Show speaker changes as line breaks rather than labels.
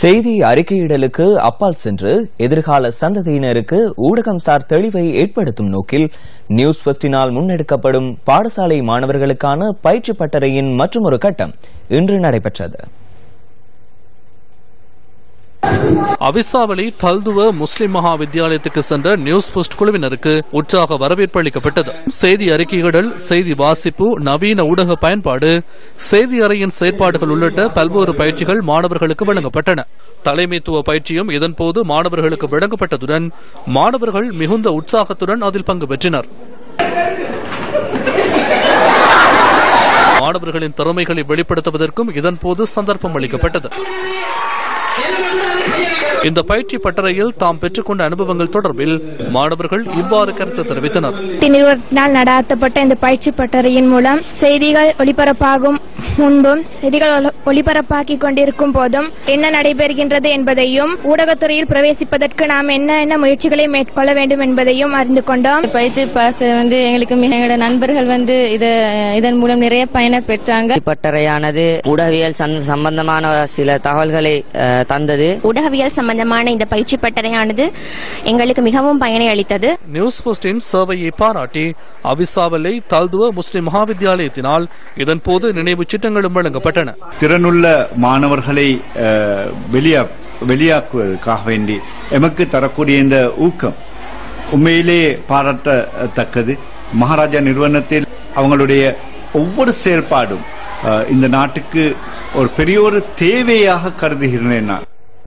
செய்தி அறிக்கையிடலுக்கு அப்பால் சென்று எதிர்கால சந்ததியினருக்கு ஊடகம் சார் தெளிவை ஏற்படுத்தும் நோக்கில் நியூஸ் ஃபெஸ்டினால் முன்னெடுக்கப்படும் பாடசாலை மாணவர்களுக்கான பயிற்சி பட்டறையின் மற்றொரு கட்டம் இன்று நடைபெற்றது.
அவிசாவளி தல்துவ முஸ்லிம் மகா வித்தியாலயத்துக்கு சென்ற நியூஸ் போஸ்ட் குழுவினருக்கு உற்சாக வரவேற்பு அளிக்கப்பட்டது. செய்தி அறிக்கைகள் செய்தி வாசிப்பு நவீன ஊடக பயன்பாடு செய்தி அறையின் செயற்பாடுகள் உள்ளிட்ட பல்வேறு பயிற்சிகள் மாணவர்களுக்கு வழங்கப்பட்டன. தலைமைத்துவ பயிற்சியும் இதன்போது மாணவர்களுக்கு வழங்கப்பட்டதுடன் மாணவர்கள் மிகுந்த உற்சாகத்துடன் அதில் பங்கு பெற்றனர். மாணவர்களின் திறமைகளை வெளிப்படுத்துவதற்கும் இதன்போது சந்தர்ப்பம் அளிக்கப்பட்டது. இந்த பயிற்சி பட்டறையில் தாம் பெற்றுக்கொண்ட அனுபவங்கள் தொடர்பில் மாணவர்கள் இவ்வாறு கருத்து தெரிவித்தனர்.
நிறுவனத்தினால் நடாத்தப்பட்ட இந்த பயிற்சி பட்டறையின் மூலம் செய்திகள் ஒளிபரப்பாகும் முன்பும் செய்திகள் ஒளிபரப்பாக்கிக் கொண்டிருக்கும் போதும் என்ன நடைபெறுகின்றது என்பதையும் ஊடகத்துறையில் பிரவேசிப்பதற்கு நாம் என்ன என்ன முயற்சிகளை மேற்கொள்ள வேண்டும் என்பதையும் அறிந்து கொண்டோம்.
பயிற்சி பாஸ் வந்து எங்களுக்கு மிக எங்களோட நண்பர்கள் வந்து இத இதன் மூலம் நிறைய பயனை பெற்றாங்க.
பட்டறையானது ஊடகவியல் சம்பந்தமான சில தகவல்களை அஹ், தந்தது.
ஊடகவியல் சம்பந்தமான இந்த பயிற்சி பட்டறையானது எங்களுக்கு மிகவும் பயனை அளித்தது.
நியூஸ் போஸ்டின் சேவையை பாராட்டி அவிசாவலை தல்துவ முஸ்லிம் மகாவித்தியாலயத்தினால் இதன்போது நினைவு திட்டங்களும் வழங்கப்பட்டன.
திறனுள்ள மாணவர்களை வெளியா வெளியாக்குவதற்காக வேண்டி எமக்கு தரக்கூடிய இந்த ஊக்கம் உண்மையிலே பாராட்டத்தக்கது. மகாராஜா நிறுவனத்தில் அவங்களுடைய ஒவ்வொரு செயல்பாடும் இந்த நாட்டுக்கு ஒரு பெரிய ஒரு தேவையாக கருதுகிறேன் நான்.